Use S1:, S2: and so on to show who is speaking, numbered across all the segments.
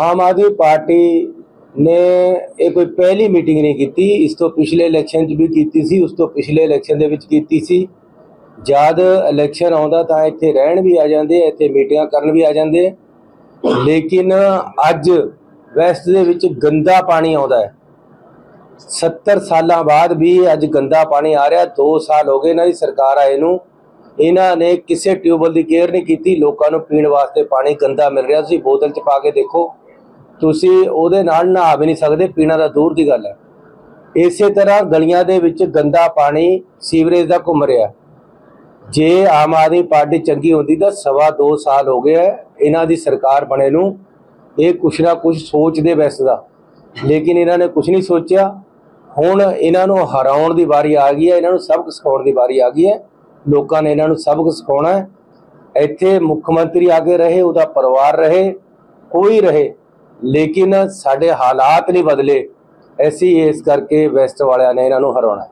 S1: Aam Aadmi party ਨੇ ਇਹ ਕੋਈ ਪਹਿਲੀ ਮੀਟਿੰਗ ਨਹੀਂ ਕੀਤੀ। ਇਸ ਤੋਂ ਪਿਛਲੇ ਇਲੈਕਸ਼ਨ 'ਚ ਵੀ ਕੀਤੀ ਸੀ, ਉਸ ਤੋਂ ਪਿਛਲੇ ਇਲੈਕਸ਼ਨ ਦੇ ਵਿੱਚ ਕੀਤੀ ਸੀ। ਜਦ ਇਲੈਕਸ਼ਨ ਆਉਂਦਾ ਤਾਂ ਇੱਥੇ ਰਹਿਣ ਵੀ ਆ ਜਾਂਦੇ, ਇੱਥੇ ਮੀਟਿੰਗਾਂ ਕਰਨ ਵੀ ਆ ਜਾਂਦੇ। ਲੇਕਿਨ ਅੱਜ ਵੈਸਟ ਦੇ ਵਿੱਚ ਗੰਦਾ ਪਾਣੀ ਆਉਂਦਾ ਹੈ। 70 ਸਾਲਾਂ ਬਾਅਦ ਵੀ ਅੱਜ ਗੰਦਾ ਪਾਣੀ ਆ ਰਿਹਾ। 2 ਸਾਲ ਹੋ ਗਏ ਇਹਨਾਂ ਦੀ ਸਰਕਾਰ ਆਏ ਨੂੰ। ਇਹਨਾਂ ਨੇ ਕਿਸੇ ਟਿਊਬਲ ਦੀ ਕੇਅਰ ਨਹੀਂ ਕੀਤੀ। ਲੋਕਾਂ ਨੂੰ ਪੀਣ ਵਾਸਤੇ ਪਾਣੀ ਗੰਦਾ ਮਿਲ ਰਿਹਾ। ਤੁਸੀਂ ਬੋਤਲ 'ਚ ਪਾ ਕੇ ਦੇਖੋ। ਤੁਸੀਂ ਉਹਦੇ ਨਾਲ ਨਹਾ ਵੀ ਨਹੀਂ ਸਕਦੇ, ਪੀਣਾ ਤਾਂ ਦੂਰ ਦੀ ਗੱਲ ਹੈ। ਇਸੇ ਤਰ੍ਹਾਂ ਗਲੀਆਂ ਦੇ ਵਿੱਚ ਗੰਦਾ ਪਾਣੀ, ਸੀਵਰੇਜ ਦਾ ਘੁੰਮ ਰਿਹਾ। ਜੇ ਆਮ ਆਦਮੀ ਪਾਰਟੀ ਚੰਗੀ ਹੁੰਦੀ ਤਾਂ ਸਵਾ 2 ਸਾਲ ਹੋ ਗਏ ਹੈ ਇਹਨਾਂ ਦੀ ਸਰਕਾਰ ਬਣੇ ਨੂੰ। ਇਹ ਕੁਛ ਨਾ ਕੁਛ ਸੋਚਦੇ ਵੈਸਦਾ ਲੇਕਿਨ ਇਹਨਾਂ ਨੇ ਕੁਛ ਨਹੀਂ ਸੋਚਿਆ। ਹੁਣ ਇਹਨਾਂ ਨੂੰ ਹਰਾਉਣ ਦੀ ਵਾਰੀ ਆ ਗਈ ਹੈ, ਇਹਨਾਂ ਨੂੰ ਸਬਕ ਸਿਖਾਉਣ ਦੀ ਵਾਰੀ ਆ ਗਈ ਹੈ। ਲੋਕਾਂ ਨੇ ਇਹਨਾਂ ਨੂੰ ਸਬਕ ਸਿਖਾਉਣਾ ਹੈ। ਇੱਥੇ ਮੁੱਖ ਮੰਤਰੀ ਆ ਕੇ ਰਹੇ, ਉਹਦਾ ਪਰਿਵਾਰ ਰਹੇ, ਕੋਈ ਰਹੇ। ਲੇਕਿਨ ਸਾਡੇ ਹਾਲਾਤ ਨਹੀਂ ਬਦਲੇ ਐਸੀ ਇਸ ਕਰਕੇ ਵੈਸਟ ਵਾਲਿਆਂ ਨੇ ਇਹਨਾਂ ਨੂੰ ਹਰਾਉਣਾ।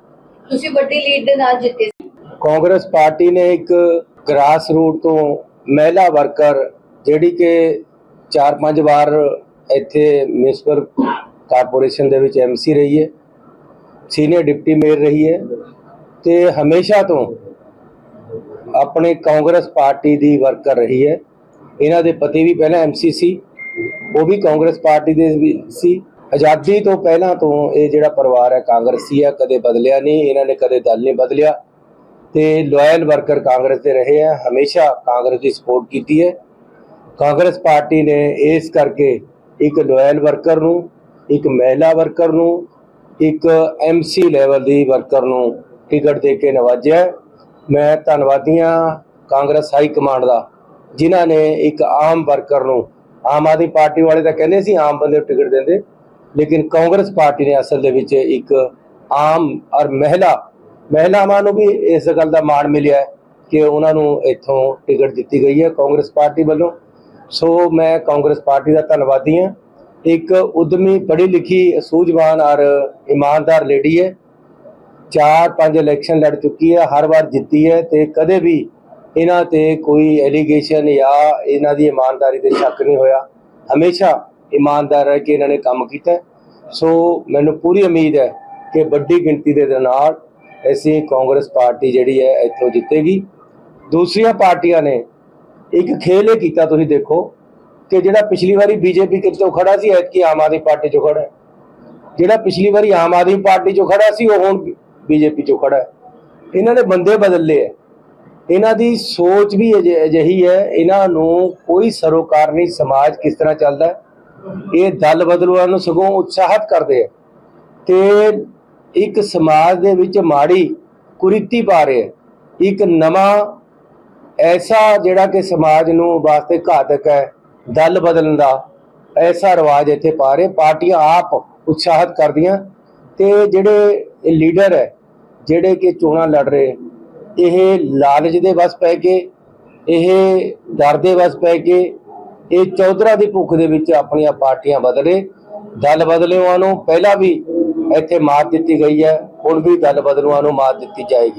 S2: ਤੁਸੀਂ ਵੱਡੀ ਲੀਡ ਦੇ ਨਾਲ ਜਿੱਤੇ ਸੀ।
S1: ਕਾਂਗਰਸ ਪਾਰਟੀ ਨੇ ਇੱਕ ਗ੍ਰਾਸ ਰੂਟ ਤੋਂ ਮਹਿਲਾ ਵਰਕਰ ਜਿਹੜੀ ਕਿ ਚਾਰ ਪੰਜ ਵਾਰ ਇੱਥੇ ਮਿਊਨਿਸਪਲ ਕਾਰਪੋਰੇਸ਼ਨ ਦੇ ਵਿੱਚ ਐਮਸੀ ਰਹੀ ਹੈ ਸੀਨੀਅਰ ਡਿਪਟੀ ਮੇਅਰ ਰਹੀ ਹੈ ਤੇ ਹਮੇਸ਼ਾ ਤੋਂ ਆਪਣੇ ਕਾਂਗਰਸ ਪਾਰਟੀ ਦੀ ਵਰਕਰ ਰਹੀ ਹੈ। ਇਹਨਾਂ ਦੇ ਪਤੀ ਵੀ ਪਹਿਲਾਂ ਐਮਸੀ ਸੀ। ਉਹ ਵੀ ਕਾਂਗਰਸ ਪਾਰਟੀ ਦੇ ਸੀ। ਆਜ਼ਾਦੀ ਤੋਂ ਪਹਿਲਾਂ ਤੋਂ ਇਹ ਜਿਹੜਾ ਪਰਿਵਾਰ ਹੈ ਕਾਂਗਰਸੀ ਹੈ, ਕਦੇ ਬਦਲਿਆ ਨਹੀਂ, ਇਹਨਾਂ ਨੇ ਕਦੇ ਦਲ ਨਹੀਂ ਬਦਲਿਆ। ਤੇ ਲਾਇਲ ਵਰਕਰ ਕਾਂਗਰਸ ਦੇ ਰਹੇ ਆ ਹਮੇਸ਼ਾ ਕਾਂਗਰਸ ਦੀ ਸਪੋਰਟ ਕੀਤੀ ਹੈ। ਕਾਂਗਰਸ ਪਾਰਟੀ ਨੇ ਇਸ ਕਰਕੇ ਇੱਕ ਲਾਇਲ ਵਰਕਰ ਨੂੰ, ਇੱਕ ਮਹਿਲਾ ਵਰਕਰ ਨੂੰ, ਇੱਕ ਐਮਸੀ ਲੈਵਲ ਦੀ ਵਰਕਰ ਨੂੰ ਟਿਕਟ ਦੇ ਕੇ ਨਵਾਜਿਆ ਹੈ। ਮੈਂ ਧੰਨਵਾਦੀਆਂ ਕਾਂਗਰਸ ਹਾਈ ਕਮਾਂਡ ਦਾ, ਜਿਨ੍ਹਾਂ ਨੇ ਇੱਕ ਆਮ ਵਰਕਰ ਨੂੰ ਆਮ ਆਦਮੀ ਪਾਰਟੀ ਵਾਲੇ ਤਾਂ ਕਹਿੰਦੇ ਸੀ ਆਮ ਬੰਦੇ ਨੂੰ ਟਿਕਟ ਦਿੰਦੇ। ਲੇਕਿਨ ਕਾਂਗਰਸ ਪਾਰਟੀ ਨੇ ਅਸਲ ਦੇ ਵਿੱਚ ਇੱਕ ਆਮ ਔਰ ਮਹਿਲਾ, ਮਹਿਲਾਵਾਂ ਨੂੰ ਵੀ ਇਸ ਗੱਲ ਦਾ ਮਾਣ ਮਿਲਿਆ ਕਿ ਉਹਨਾਂ ਨੂੰ ਇੱਥੋਂ ਟਿਕਟ ਦਿੱਤੀ ਗਈ ਹੈ ਕਾਂਗਰਸ ਪਾਰਟੀ ਵੱਲੋਂ। ਸੋ ਮੈਂ ਕਾਂਗਰਸ ਪਾਰਟੀ ਦਾ ਧੰਨਵਾਦੀ ਹਾਂ। ਇੱਕ ਉਦਮੀ ਪੜ੍ਹੀ ਲਿਖੀ, ਸੂਝਵਾਨ ਔਰ ਇਮਾਨਦਾਰ ਲੇਡੀ ਹੈ। ਚਾਰ ਪੰਜ ਇਲੈਕਸ਼ਨ ਲੜ ਚੁੱਕੀ ਹੈ, ਹਰ ਵਾਰ ਜਿੱਤੀ ਹੈ ਤੇ ਕਦੇ ਵੀ ਇਹਨਾਂ ਤੇ ਕੋਈ ਐਲੀਗੇਸ਼ਨ ਜਾਂ ਇਹਨਾਂ ਦੀ ਇਮਾਨਦਾਰੀ ਤੇ ਸ਼ੱਕ ਨਹੀਂ ਹੋਇਆ। ਹਮੇਸ਼ਾ ਇਮਾਨਦਾਰ ਰਹਿ ਕੇ ਇਹਨਾਂ ਨੇ ਕੰਮ ਕੀਤਾ। ਸੋ ਮੈਨੂੰ ਪੂਰੀ ਉਮੀਦ ਹੈ ਕਿ ਵੱਡੀ ਗਿਣਤੀ ਦੇ ਨਾਲ ਅਸੀਂ ਕਾਂਗਰਸ ਪਾਰਟੀ ਜਿਹੜੀ ਹੈ ਇੱਥੋਂ ਜਿੱਤੇਗੀ। ਦੂਸਰੀਆਂ ਪਾਰਟੀਆਂ ਨੇ ਇੱਕ ਖੇਲ ਇਹ ਕੀਤਾ, ਤੁਸੀਂ ਦੇਖੋ ਕਿ ਜਿਹੜਾ ਪਿਛਲੀ ਵਾਰੀ ਬੀਜੇਪੀ ਕਿੱਥੋਂ ਖੜਾ ਸੀ, ਐਤਕੀ ਆਮ ਆਦਮੀ ਪਾਰਟੀ ਚੋਂ ਖੜਾ ਹੈ। ਜਿਹੜਾ ਪਿਛਲੀ ਵਾਰੀ ਆਮ ਆਦਮੀ ਪਾਰਟੀ ਚੋਂ ਖੜਾ ਸੀ, ਉਹ ਹੁਣ ਬੀਜੇਪੀ ਚੋਂ ਖੜਾ ਹੈ। ਇਹਨਾਂ ਨੇ ਬੰਦੇ ਬਦਲ ਲਏ ਇਹਨਾਂ ਦੀ ਸੋਚ ਵੀ ਅਜਿ- ਅਜਿਹੀ ਹੈ, ਇਹਨਾਂ ਨੂੰ ਕੋਈ ਸਰੋਕਾਰ ਨਹੀਂ, ਸਮਾਜ ਕਿਸ ਤਰ੍ਹਾਂ ਚੱਲਦਾ ਇਹ ਦਲ ਬਦਲੂਆਂ ਨੂੰ ਸਗੋਂ ਉਤਸ਼ਾਹਿਤ ਕਰਦੇ ਆ ਤੇ ਇੱਕ ਸਮਾਜ ਦੇ ਵਿੱਚ ਮਾੜੀ ਕੁਰੀਤੀ ਪਾ ਰਹੇ ਆ ਇੱਕ ਨਵਾਂ ਐਸਾ ਜਿਹੜਾ ਕਿ ਸਮਾਜ ਨੂੰ ਵਾਸਤੇ ਘਾਤਕ ਹੈ, ਦਲ ਬਦਲਣ ਦਾ ਐਸਾ ਰਿਵਾਜ ਇੱਥੇ ਪਾ ਰਹੇ ਪਾਰਟੀਆਂ ਆਪ ਉਤਸ਼ਾਹਿਤ ਕਰਦੀਆਂ ਤੇ ਜਿਹੜੇ ਲੀਡਰ ਹੈ, ਜਿਹੜੇ ਕਿ ਚੋਣਾਂ ਲੜ ਰਹੇ ਇਹ ਲਾਲਚ ਦੇ ਵਸ ਪੈ ਕੇ, ਇਹ ਡਰ ਦੇ ਵਸ ਪੈ ਕੇ, ਇਹ ਚੌਧਰਾ ਦੀ ਭੁੱਖ ਦੇ ਵਿੱਚ ਆਪਣੀਆਂ ਪਾਰਟੀਆਂ ਬਦਲੇ, ਦਲ ਬਦਲੂਆਂ ਨੂੰ ਪਹਿਲਾਂ ਵੀ ਇੱਥੇ ਮਾਤ ਦਿੱਤੀ ਗਈ ਹੈ, ਹੁਣ ਵੀ ਦਲ ਬਦਲੂਆਂ ਨੂੰ ਮਾਤ ਦਿੱਤੀ ਜਾਏਗੀ।